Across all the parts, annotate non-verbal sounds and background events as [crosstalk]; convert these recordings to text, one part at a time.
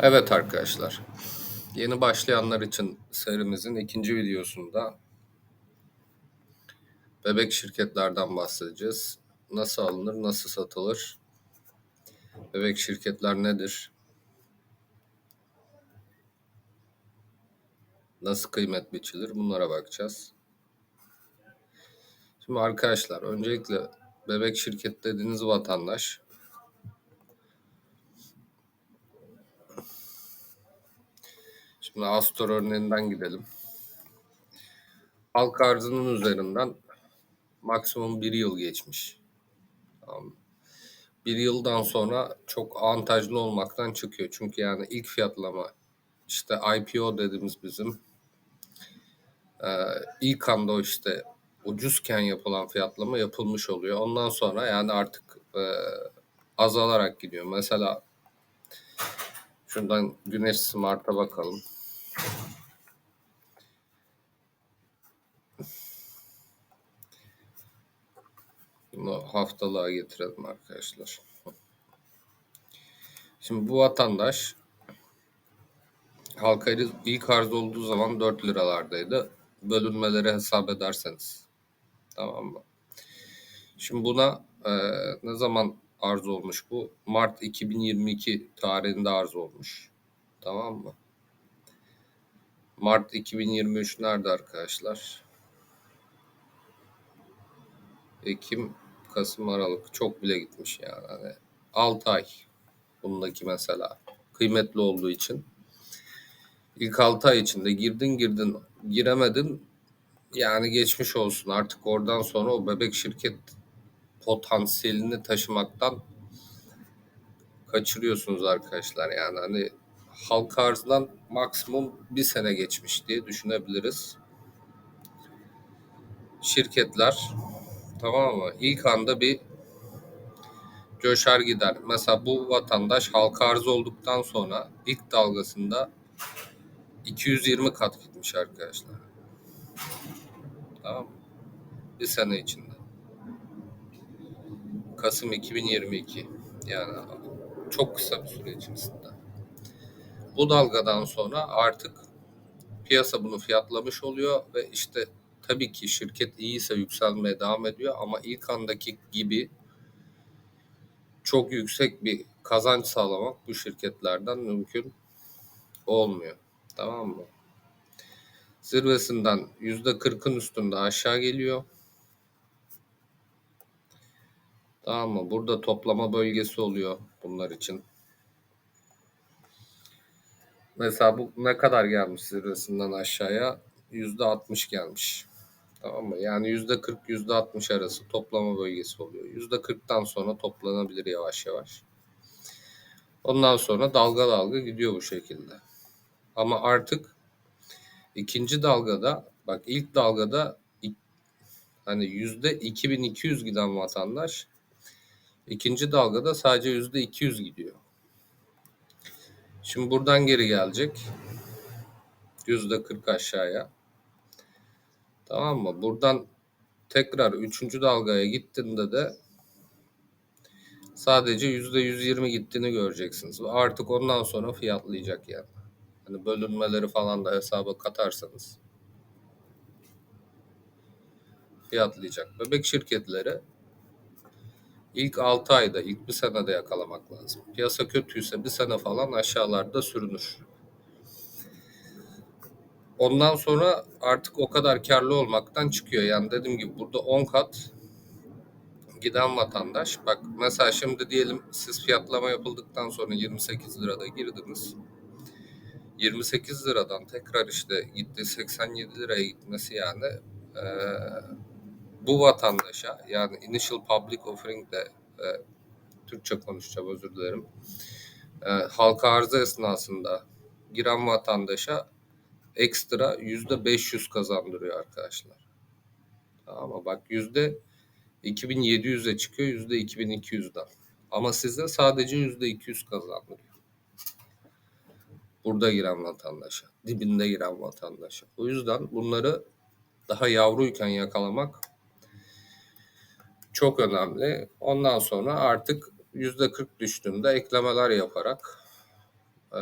Evet arkadaşlar, yeni başlayanlar için serimizin ikinci videosunda bebek şirketlerden bahsedeceğiz. Nasıl alınır, nasıl satılır, bebek şirketler nedir, nasıl kıymet biçilir bunlara bakacağız. Şimdi arkadaşlar öncelikle bebek şirket dediğiniz vatandaş Şimdi Astor örneğinden gidelim. Halk arzının üzerinden maksimum bir yıl geçmiş. Bir yıldan sonra çok avantajlı olmaktan çıkıyor. Çünkü yani ilk fiyatlama işte IPO dediğimiz bizim e, ilk anda o işte ucuzken yapılan fiyatlama yapılmış oluyor. Ondan sonra yani artık e, azalarak gidiyor. Mesela şuradan Güneş Smart'a bakalım. Bunu haftalığa getirelim arkadaşlar. Şimdi bu vatandaş halka ilk arz olduğu zaman 4 liralardaydı. Bölünmeleri hesap ederseniz. Tamam mı? Şimdi buna e, ne zaman arz olmuş bu? Mart 2022 tarihinde arz olmuş. Tamam mı? Mart 2023 nerede arkadaşlar? Ekim, Kasım, Aralık çok bile gitmiş yani. Hani 6 ay bundaki mesela kıymetli olduğu için. İlk 6 ay içinde girdin girdin giremedin yani geçmiş olsun artık oradan sonra o bebek şirket potansiyelini taşımaktan kaçırıyorsunuz arkadaşlar yani hani halka arzdan maksimum bir sene geçmiş diye düşünebiliriz. Şirketler tamam mı? İlk anda bir coşar gider. Mesela bu vatandaş halka arz olduktan sonra ilk dalgasında 220 kat gitmiş arkadaşlar. Tamam mı? Bir sene içinde. Kasım 2022. Yani çok kısa bir süre içerisinde. Bu dalgadan sonra artık piyasa bunu fiyatlamış oluyor ve işte tabii ki şirket iyiyse yükselmeye devam ediyor ama ilk andaki gibi çok yüksek bir kazanç sağlamak bu şirketlerden mümkün olmuyor. Tamam mı? Zirvesinden yüzde kırkın üstünde aşağı geliyor. Tamam mı? Burada toplama bölgesi oluyor bunlar için. Mesela bu ne kadar gelmiş zirvesinden aşağıya? Yüzde 60 gelmiş. Tamam mı? Yani yüzde 40 yüzde 60 arası toplama bölgesi oluyor. Yüzde 40'tan sonra toplanabilir yavaş yavaş. Ondan sonra dalga dalga gidiyor bu şekilde. Ama artık ikinci dalgada bak ilk dalgada hani yüzde 2200 giden vatandaş ikinci dalgada sadece yüzde 200 gidiyor. Şimdi buradan geri gelecek. Yüzde 40 aşağıya. Tamam mı? Buradan tekrar üçüncü dalgaya gittiğinde de sadece yüzde 120 gittiğini göreceksiniz. Artık ondan sonra fiyatlayacak yani. Hani bölünmeleri falan da hesaba katarsanız fiyatlayacak. Bebek şirketleri ilk 6 ayda, ilk bir senede yakalamak lazım. Piyasa kötüyse bir sene falan aşağılarda sürünür. Ondan sonra artık o kadar karlı olmaktan çıkıyor. Yani dediğim gibi burada 10 kat giden vatandaş. Bak mesela şimdi diyelim siz fiyatlama yapıldıktan sonra 28 lirada girdiniz. 28 liradan tekrar işte gitti 87 liraya gitmesi yani e, bu vatandaşa yani initial public offering de e, Türkçe konuşacağım özür dilerim. E, halka arzı esnasında giren vatandaşa ekstra yüzde 500 kazandırıyor arkadaşlar. Mı? Bak yüzde 2700'e çıkıyor yüzde 2200'den. Ama size sadece yüzde 200 kazandırıyor. Burada giren vatandaşa, dibinde giren vatandaşa. O yüzden bunları daha yavruyken yakalamak çok önemli. Ondan sonra artık yüzde 40 düştüğünde eklemeler yaparak e,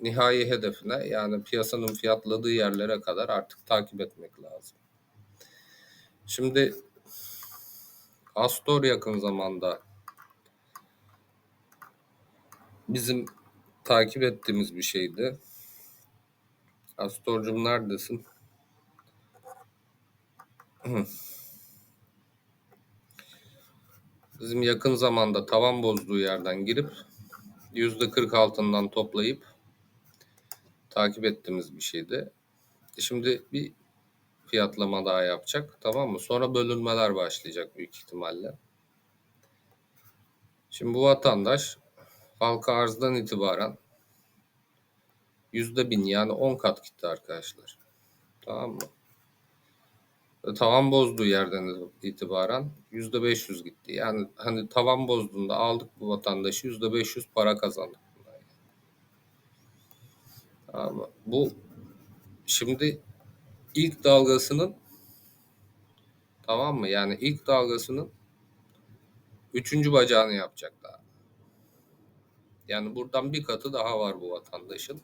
nihai hedefine yani piyasanın fiyatladığı yerlere kadar artık takip etmek lazım. Şimdi Astor yakın zamanda bizim takip ettiğimiz bir şeydi. Astorcum neredesin? [clears throat] Bizim yakın zamanda tavan bozduğu yerden girip yüzde 40 altından toplayıp takip ettiğimiz bir şeydi. Şimdi bir fiyatlama daha yapacak. Tamam mı? Sonra bölünmeler başlayacak büyük ihtimalle. Şimdi bu vatandaş halka arzdan itibaren yüzde bin yani 10 kat gitti arkadaşlar. Tamam mı? Tavan bozduğu yerden itibaren yüzde 500 gitti. Yani hani tavan bozduğunda aldık bu vatandaşı yüzde 500 para kazandık. mı? Bu şimdi ilk dalgasının tamam mı? Yani ilk dalgasının üçüncü bacağını yapacak daha. Yani buradan bir katı daha var bu vatandaşın.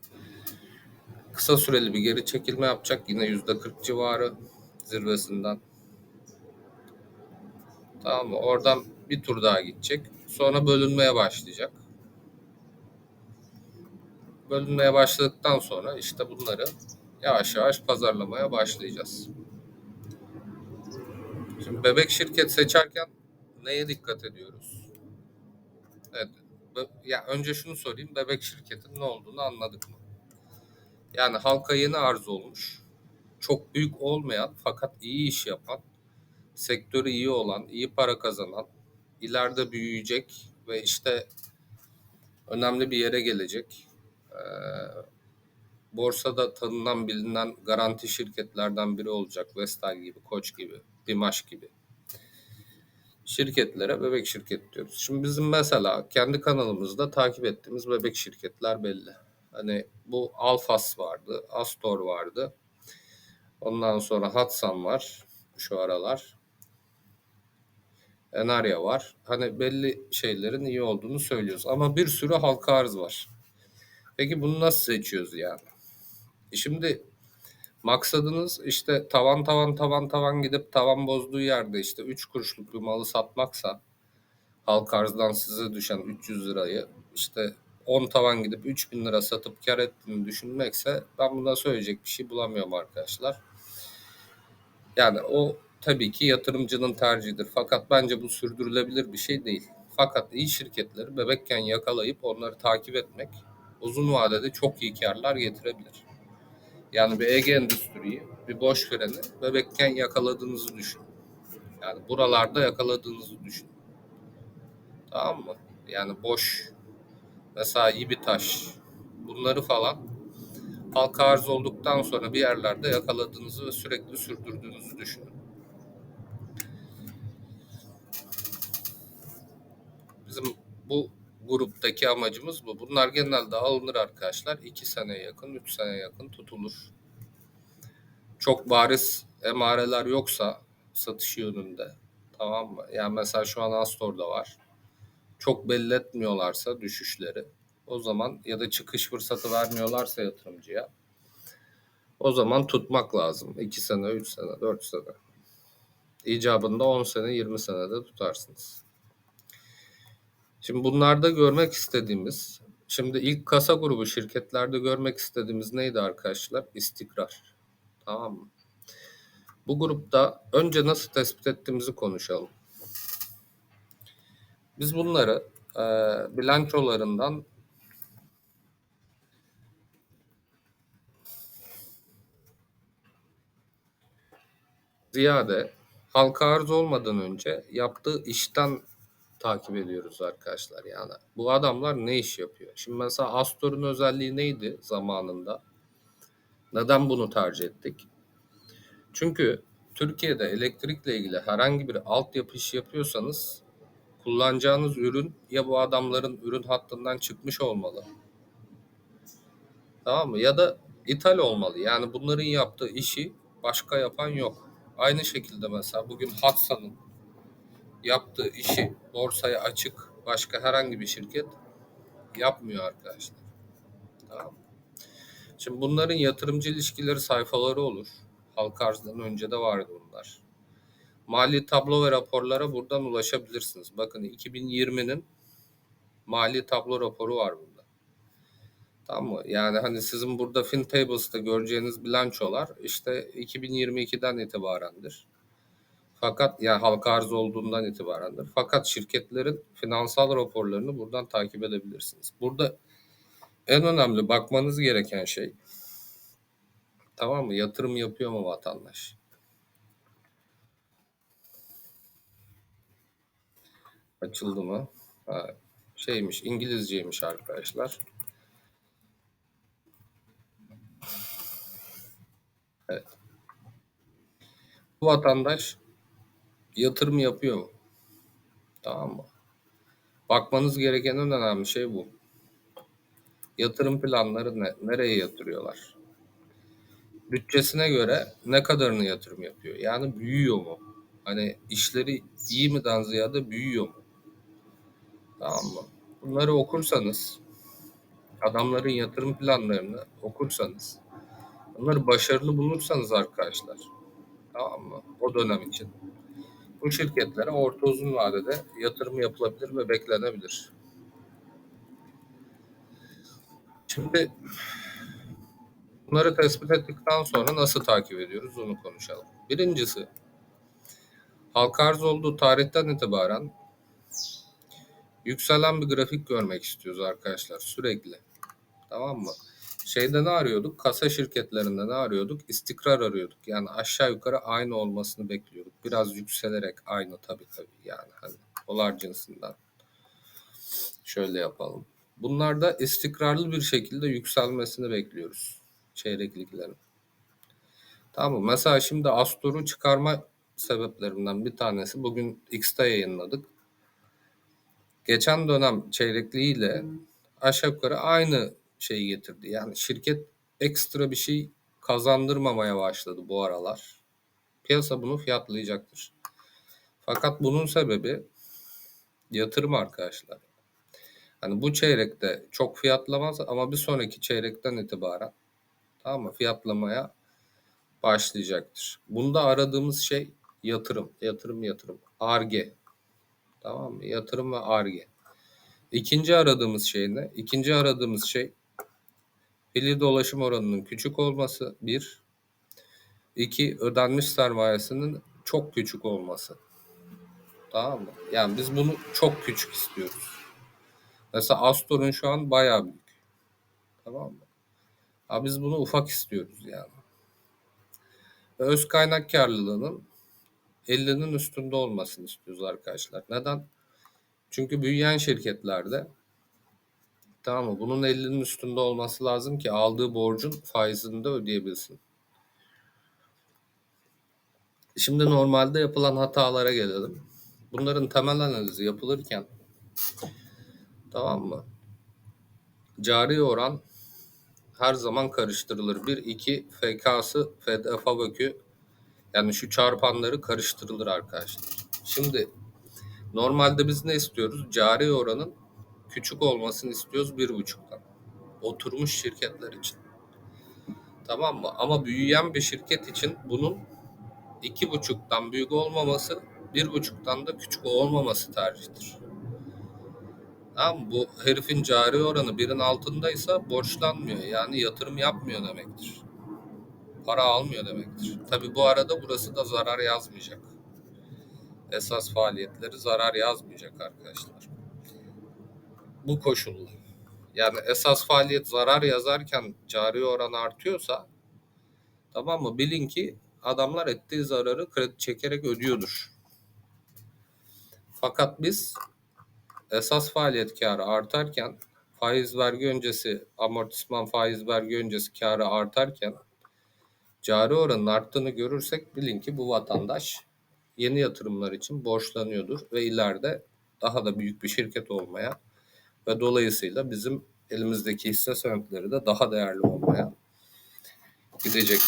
Kısa süreli bir geri çekilme yapacak. Yine yüzde 40 civarı zirvesinden. Tamam mı? Oradan bir tur daha gidecek. Sonra bölünmeye başlayacak. Bölünmeye başladıktan sonra işte bunları yavaş yavaş pazarlamaya başlayacağız. Şimdi bebek şirket seçerken neye dikkat ediyoruz? Evet. Ya önce şunu sorayım. Bebek şirketin ne olduğunu anladık mı? Yani halka yeni arz olmuş. Çok büyük olmayan fakat iyi iş yapan, sektörü iyi olan, iyi para kazanan, ileride büyüyecek ve işte önemli bir yere gelecek. Ee, borsada tanınan bilinen garanti şirketlerden biri olacak. Vestel gibi, Koç gibi, Bimaş gibi şirketlere bebek şirket diyoruz. Şimdi bizim mesela kendi kanalımızda takip ettiğimiz bebek şirketler belli. Hani bu Alfas vardı, Astor vardı. Ondan sonra Hatsan var şu aralar. Enarya var. Hani belli şeylerin iyi olduğunu söylüyoruz. Ama bir sürü halka arz var. Peki bunu nasıl seçiyoruz yani? E Şimdi maksadınız işte tavan tavan tavan tavan gidip tavan bozduğu yerde işte 3 kuruşluk bir malı satmaksa halk arzdan size düşen 300 lirayı işte 10 tavan gidip 3000 lira satıp kar ettiğini düşünmekse ben buna söyleyecek bir şey bulamıyorum arkadaşlar. Yani o tabii ki yatırımcının tercihidir. Fakat bence bu sürdürülebilir bir şey değil. Fakat iyi şirketleri bebekken yakalayıp onları takip etmek uzun vadede çok iyi karlar getirebilir. Yani bir Ege Endüstri'yi, bir boş vereni bebekken yakaladığınızı düşün. Yani buralarda yakaladığınızı düşün. Tamam mı? Yani boş mesela iyi bir taş bunları falan halka arz olduktan sonra bir yerlerde yakaladığınızı ve sürekli sürdürdüğünüzü düşünün. Bizim bu gruptaki amacımız bu. Bunlar genelde alınır arkadaşlar. 2 seneye yakın, 3 seneye yakın tutulur. Çok bariz emareler yoksa satış yönünde tamam mı? Yani mesela şu an Astor'da var. Çok belli etmiyorlarsa düşüşleri o zaman ya da çıkış fırsatı vermiyorlarsa yatırımcıya o zaman tutmak lazım. 2 sene, 3 sene, 4 sene. İcabında 10 sene, 20 senede tutarsınız. Şimdi bunlarda görmek istediğimiz, şimdi ilk kasa grubu şirketlerde görmek istediğimiz neydi arkadaşlar? İstikrar. Tamam mı? Bu grupta önce nasıl tespit ettiğimizi konuşalım. Biz bunları e, bilançolarından ziyade halka arz olmadan önce yaptığı işten takip ediyoruz arkadaşlar yani. Bu adamlar ne iş yapıyor? Şimdi mesela Astor'un özelliği neydi zamanında? Neden bunu tercih ettik? Çünkü Türkiye'de elektrikle ilgili herhangi bir altyapı işi yapıyorsanız kullanacağınız ürün ya bu adamların ürün hattından çıkmış olmalı. Tamam mı? Ya da ithal olmalı. Yani bunların yaptığı işi başka yapan yok. Aynı şekilde mesela bugün Hatsa'nın yaptığı işi borsaya açık başka herhangi bir şirket yapmıyor arkadaşlar. Tamam? Şimdi bunların yatırımcı ilişkileri sayfaları olur. Halka arzdan önce de vardı bunlar. Mali tablo ve raporlara buradan ulaşabilirsiniz. Bakın 2020'nin mali tablo raporu var burada. Tamam mı? Yani hani sizin burada FinTables'ta göreceğiniz bilançolar işte 2022'den itibarendir. Fakat yani halka arz olduğundan itibarendir. Fakat şirketlerin finansal raporlarını buradan takip edebilirsiniz. Burada en önemli bakmanız gereken şey tamam mı? Yatırım yapıyor mu vatandaş? Açıldı mı? Ha, şeymiş İngilizceymiş arkadaşlar. Evet. Bu vatandaş yatırım yapıyor? Tamam mı? Bakmanız gereken en önemli şey bu. Yatırım planları ne? Nereye yatırıyorlar? Bütçesine göre ne kadarını yatırım yapıyor? Yani büyüyor mu? Hani işleri iyi miden ziyade büyüyor mu? Tamam mı? Bunları okursanız, adamların yatırım planlarını okursanız, bunları başarılı bulursanız arkadaşlar, tamam mı? O dönem için. Bu şirketlere orta uzun vadede yatırım yapılabilir ve beklenebilir. Şimdi bunları tespit ettikten sonra nasıl takip ediyoruz onu konuşalım. Birincisi halka arz olduğu tarihten itibaren yükselen bir grafik görmek istiyoruz arkadaşlar sürekli. Tamam mı? Şeyde ne arıyorduk? Kasa şirketlerinde ne arıyorduk? İstikrar arıyorduk. Yani aşağı yukarı aynı olmasını bekliyorduk. Biraz yükselerek aynı tabii tabii yani hani dolar cinsinden. Şöyle yapalım. Bunlarda istikrarlı bir şekilde yükselmesini bekliyoruz çeyrekliklerin. Tamam mı? Mesela şimdi Astor'u çıkarma sebeplerinden bir tanesi bugün X'te yayınladık. Geçen dönem çeyrekliğiyle aşağı yukarı aynı şeyi getirdi. Yani şirket ekstra bir şey kazandırmamaya başladı bu aralar. Piyasa bunu fiyatlayacaktır. Fakat bunun sebebi yatırım arkadaşlar. Hani bu çeyrekte çok fiyatlamaz ama bir sonraki çeyrekten itibaren tamam mı fiyatlamaya başlayacaktır. Bunda aradığımız şey yatırım, yatırım, yatırım. Arge. Tamam mı? Yatırım ve arge. İkinci aradığımız şey ne? İkinci aradığımız şey pili dolaşım oranının küçük olması. Bir. İki, ödenmiş sermayesinin çok küçük olması. Tamam mı? Yani biz bunu çok küçük istiyoruz. Mesela Astor'un şu an bayağı büyük. Tamam mı? Ama biz bunu ufak istiyoruz yani. Ve öz kaynak karlılığının 50'nin üstünde olmasını istiyoruz arkadaşlar. Neden? Çünkü büyüyen şirketlerde tamam mı? Bunun 50'nin üstünde olması lazım ki aldığı borcun faizini de ödeyebilsin. Şimdi normalde yapılan hatalara gelelim. Bunların temel analizi yapılırken tamam mı? Cari oran her zaman karıştırılır. Bir, iki, FK'sı, FD, FAVÖK'ü yani şu çarpanları karıştırılır arkadaşlar. Şimdi normalde biz ne istiyoruz? Cari oranın küçük olmasını istiyoruz bir buçuktan. Oturmuş şirketler için. Tamam mı? Ama büyüyen bir şirket için bunun iki buçuktan büyük olmaması, bir buçuktan da küçük olmaması tercihtir. Tamam? Bu herifin cari oranı birin altındaysa borçlanmıyor. Yani yatırım yapmıyor demektir. Para almıyor demektir. Tabi bu arada burası da zarar yazmayacak. Esas faaliyetleri zarar yazmayacak arkadaşlar. Bu koşulla. Yani esas faaliyet zarar yazarken cari oran artıyorsa tamam mı? Bilin ki adamlar ettiği zararı kredi çekerek ödüyordur. Fakat biz esas faaliyet karı artarken faiz vergi öncesi amortisman faiz vergi öncesi karı artarken cari oranın arttığını görürsek bilin ki bu vatandaş yeni yatırımlar için borçlanıyordur ve ileride daha da büyük bir şirket olmaya ve dolayısıyla bizim elimizdeki hisse senetleri de daha değerli olmaya gidecek.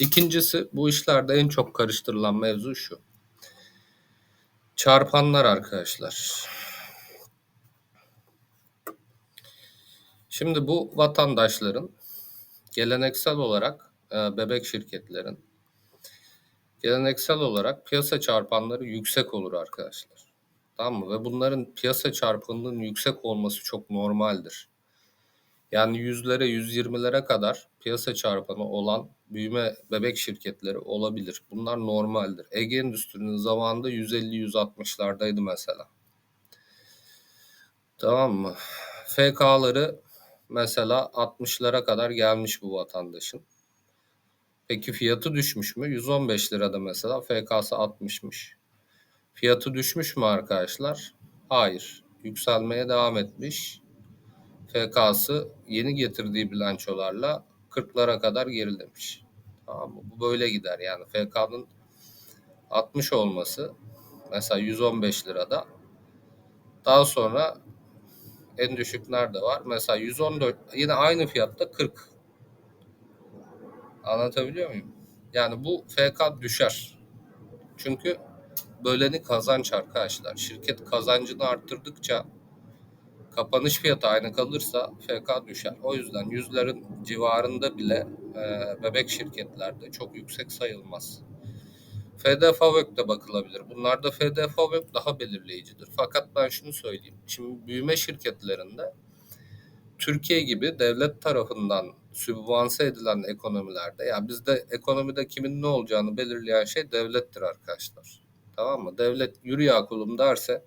İkincisi bu işlerde en çok karıştırılan mevzu şu. Çarpanlar arkadaşlar. Şimdi bu vatandaşların geleneksel olarak e, bebek şirketlerin geleneksel olarak piyasa çarpanları yüksek olur arkadaşlar. Tamam mı? Ve bunların piyasa çarpanının yüksek olması çok normaldir. Yani yüzlere, 120'lere kadar piyasa çarpanı olan büyüme bebek şirketleri olabilir. Bunlar normaldir. Ege Endüstri'nin zamanında 150-160'lardaydı mesela. Tamam mı? FK'ları mesela 60'lara kadar gelmiş bu vatandaşın. Peki fiyatı düşmüş mü? 115 lirada mesela FK'sı 60'mış. Fiyatı düşmüş mü arkadaşlar? Hayır. Yükselmeye devam etmiş. FK'sı yeni getirdiği bilançolarla 40'lara kadar gerilemiş. Tamam mı? Bu böyle gider yani FK'nın 60 olması mesela 115 lirada daha sonra en düşük nerede var? Mesela 114 yine aynı fiyatta 40. Anlatabiliyor muyum? Yani bu FK düşer. Çünkü böleni kazanç arkadaşlar. Şirket kazancını arttırdıkça kapanış fiyatı aynı kalırsa FK düşer. O yüzden yüzlerin civarında bile e, bebek şirketlerde çok yüksek sayılmaz. FD FAVÖK de bakılabilir. Bunlarda FD FAVÖK daha belirleyicidir. Fakat ben şunu söyleyeyim. Şimdi büyüme şirketlerinde Türkiye gibi devlet tarafından sübvanse edilen ekonomilerde ya bizde ekonomide kimin ne olacağını belirleyen şey devlettir arkadaşlar. Tamam mı? Devlet yürü ya kulum derse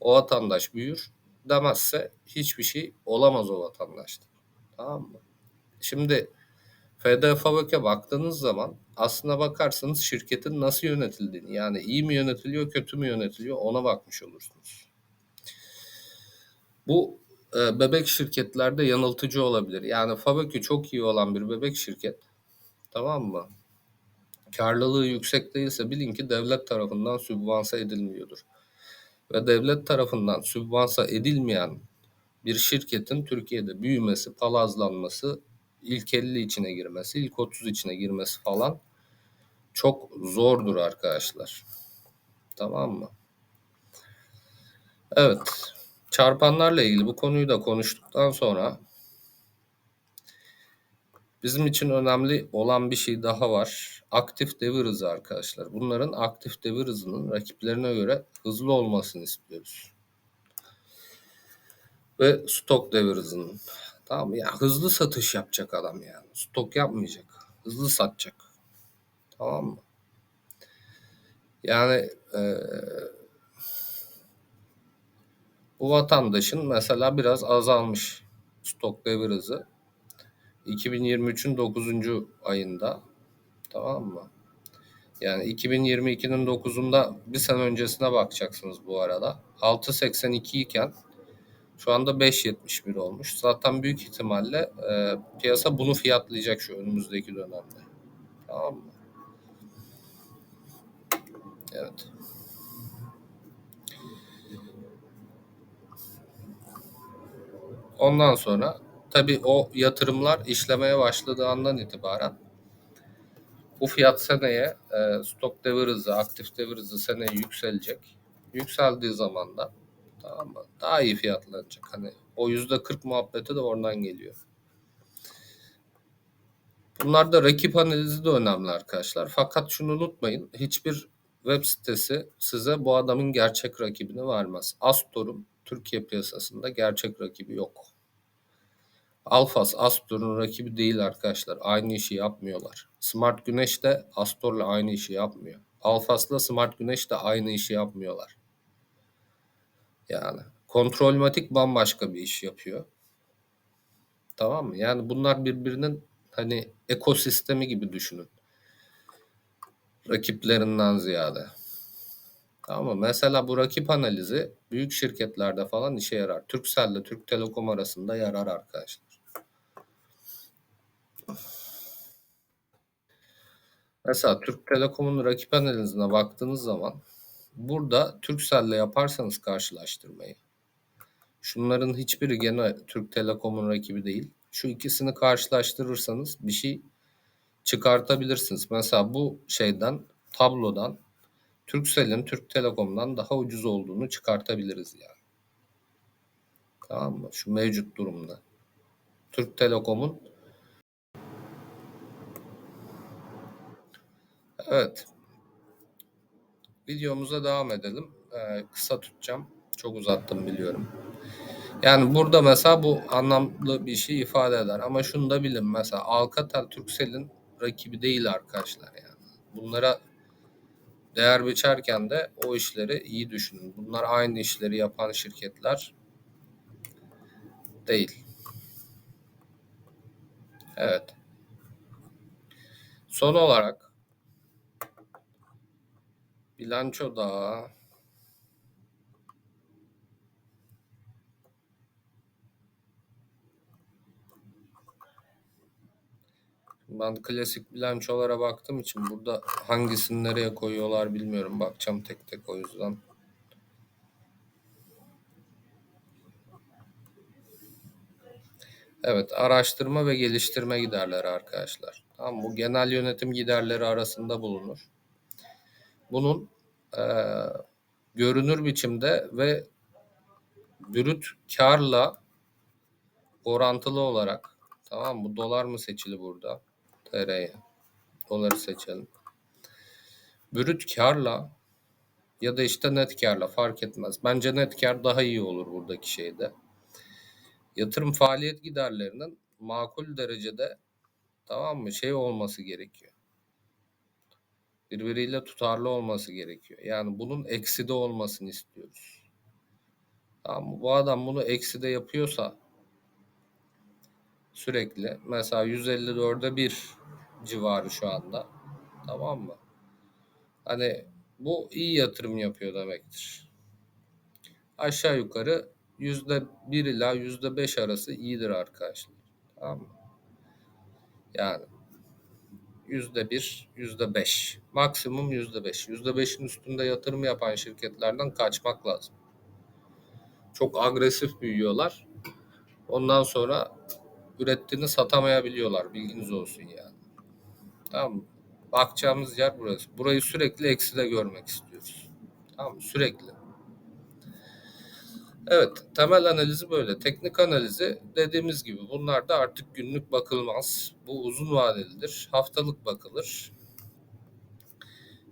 o vatandaş büyür demezse hiçbir şey olamaz o vatandaşta. Tamam mı? Şimdi FDFVK'e baktığınız zaman aslına bakarsanız şirketin nasıl yönetildiğini yani iyi mi yönetiliyor kötü mü yönetiliyor ona bakmış olursunuz. Bu e, bebek şirketlerde yanıltıcı olabilir. Yani Fabökü çok iyi olan bir bebek şirket tamam mı? Karlılığı yüksek değilse bilin ki devlet tarafından sübvanse edilmiyordur. Ve devlet tarafından sübvanse edilmeyen bir şirketin Türkiye'de büyümesi, palazlanması, ilk 50 içine girmesi, ilk 30 içine girmesi falan çok zordur arkadaşlar. Tamam mı? Evet. Çarpanlarla ilgili bu konuyu da konuştuktan sonra bizim için önemli olan bir şey daha var. Aktif devir hızı arkadaşlar. Bunların aktif devir hızının rakiplerine göre hızlı olmasını istiyoruz. Ve stok devir hızının. Tamam? Ya hızlı satış yapacak adam yani. Stok yapmayacak. Hızlı satacak. Tamam mı? Yani e, bu vatandaşın mesela biraz azalmış stok devir hızı. 2023'ün 9. ayında tamam mı? Yani 2022'nin 9'unda bir sene öncesine bakacaksınız bu arada. 6.82 iken şu anda 5.71 olmuş. Zaten büyük ihtimalle e, piyasa bunu fiyatlayacak şu önümüzdeki dönemde. Tamam mı? Evet. Ondan sonra tabii o yatırımlar işlemeye başladığı andan itibaren bu fiyat seneye e, stok devir hızı, aktif devir hızı seneye yükselecek. Yükseldiği zaman da tamam mı? Daha iyi fiyatlanacak. Hani o yüzde 40 muhabbeti de oradan geliyor. Bunlarda rakip analizi de önemli arkadaşlar. Fakat şunu unutmayın. Hiçbir web sitesi size bu adamın gerçek rakibini vermez. Astor'un Türkiye piyasasında gerçek rakibi yok. Alfas Astor'un rakibi değil arkadaşlar. Aynı işi yapmıyorlar. Smart Güneş de Astor'la aynı işi yapmıyor. Alfas'la Smart Güneş de aynı işi yapmıyorlar. Yani Kontrolmatik bambaşka bir iş yapıyor. Tamam mı? Yani bunlar birbirinin hani ekosistemi gibi düşünün. Rakiplerinden ziyade. Tamam mı? Mesela bu rakip analizi büyük şirketlerde falan işe yarar. Turkcell ile Türk Telekom arasında yarar arkadaşlar. Mesela Türk Telekom'un rakip analizine baktığınız zaman burada Turkcell ile yaparsanız karşılaştırmayı şunların hiçbiri gene Türk Telekom'un rakibi değil. Şu ikisini karşılaştırırsanız bir şey çıkartabilirsiniz. Mesela bu şeyden tablodan Turkcell'in Türk Telekom'dan daha ucuz olduğunu çıkartabiliriz yani. Tamam mı? Şu mevcut durumda. Türk Telekom'un. Evet. Videomuza devam edelim. Ee, kısa tutacağım. Çok uzattım biliyorum. Yani burada mesela bu anlamlı bir şey ifade eder. Ama şunu da bilin mesela Alcatel Turkcell'in rakibi değil arkadaşlar yani. Bunlara değer biçerken de o işleri iyi düşünün. Bunlar aynı işleri yapan şirketler değil. Evet. Son olarak bilanço da ben klasik bilançolara baktığım için burada hangisini nereye koyuyorlar bilmiyorum. Bakacağım tek tek o yüzden. Evet, araştırma ve geliştirme giderleri arkadaşlar. Tamam bu genel yönetim giderleri arasında bulunur. Bunun e, görünür biçimde ve brüt karla orantılı olarak tamam mı? Dolar mı seçili burada? TL'ye. Doları seçelim. Brüt karla ya da işte net karla fark etmez. Bence net kar daha iyi olur buradaki şeyde. Yatırım faaliyet giderlerinin makul derecede tamam mı şey olması gerekiyor. Birbiriyle tutarlı olması gerekiyor. Yani bunun ekside olmasını istiyoruz. Tamam mı? Bu adam bunu ekside yapıyorsa sürekli mesela 154'e 1 civarı şu anda. Tamam mı? Hani bu iyi yatırım yapıyor demektir. Aşağı yukarı yüzde bir ila yüzde beş arası iyidir arkadaşlar. Tamam mı? Yani yüzde bir, yüzde beş. Maksimum yüzde beş. Yüzde beşin üstünde yatırım yapan şirketlerden kaçmak lazım. Çok agresif büyüyorlar. Ondan sonra ürettiğini satamayabiliyorlar. Bilginiz olsun yani. Tamam mı? Bakacağımız yer burası. Burayı sürekli ekside görmek istiyoruz. Tamam? Sürekli. Evet, temel analizi böyle. Teknik analizi dediğimiz gibi bunlar da artık günlük bakılmaz. Bu uzun vadelidir. Haftalık bakılır.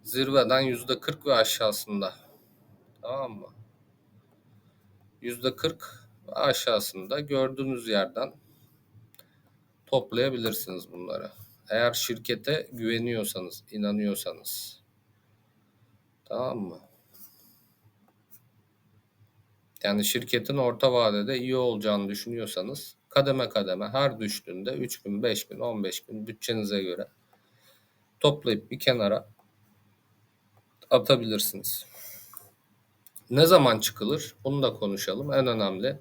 Zirveden yüzde 40 ve aşağısında. Tamam mı? Yüzde 40 ve aşağısında gördüğünüz yerden toplayabilirsiniz bunları. Eğer şirkete güveniyorsanız, inanıyorsanız. Tamam mı? Yani şirketin orta vadede iyi olacağını düşünüyorsanız kademe kademe her düştüğünde 3 bin, 5 bin, 15 bin bütçenize göre toplayıp bir kenara atabilirsiniz. Ne zaman çıkılır? Bunu da konuşalım. En önemli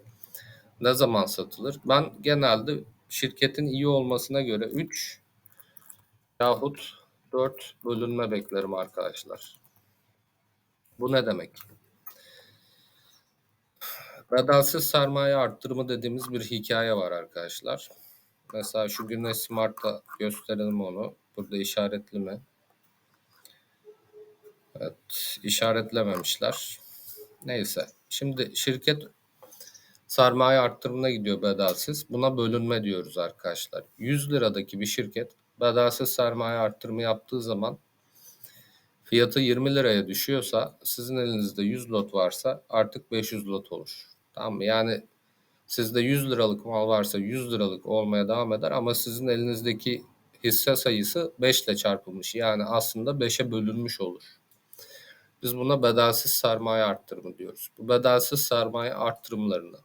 ne zaman satılır? Ben genelde şirketin iyi olmasına göre 3 yahut 4 bölünme beklerim arkadaşlar. Bu ne demek? Bedelsiz sermaye arttırımı dediğimiz bir hikaye var arkadaşlar. Mesela şu Güneş Smart'ta gösterelim onu. Burada işaretli mi? Evet, işaretlememişler. Neyse. Şimdi şirket sermaye arttırımına gidiyor bedelsiz. Buna bölünme diyoruz arkadaşlar. 100 liradaki bir şirket bedelsiz sermaye arttırımı yaptığı zaman fiyatı 20 liraya düşüyorsa sizin elinizde 100 lot varsa artık 500 lot olur. Tamam mı? Yani sizde 100 liralık mal varsa 100 liralık olmaya devam eder ama sizin elinizdeki hisse sayısı 5 ile çarpılmış. Yani aslında 5'e bölünmüş olur. Biz buna bedelsiz sermaye arttırımı diyoruz. Bu bedelsiz sermaye arttırımlarını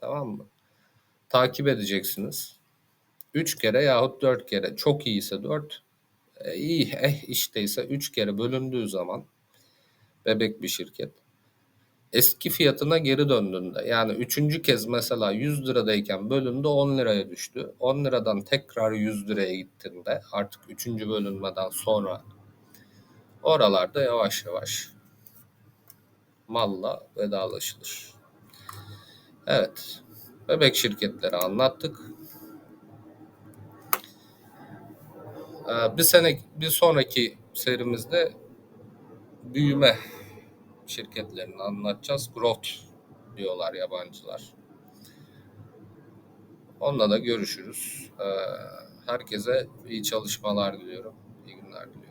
tamam mı? Takip edeceksiniz. 3 kere yahut 4 kere çok iyiyse 4 e, iyi eh işteyse 3 kere bölündüğü zaman bebek bir şirket eski fiyatına geri döndüğünde yani üçüncü kez mesela 100 liradayken bölündü 10 liraya düştü. 10 liradan tekrar 100 liraya gittiğinde artık üçüncü bölünmeden sonra oralarda yavaş yavaş malla vedalaşılır. Evet. Bebek şirketleri anlattık. Ee, bir sene bir sonraki serimizde büyüme şirketlerini anlatacağız. Growth diyorlar yabancılar. Onunla da görüşürüz. Ee, herkese iyi çalışmalar diliyorum. İyi günler diliyorum.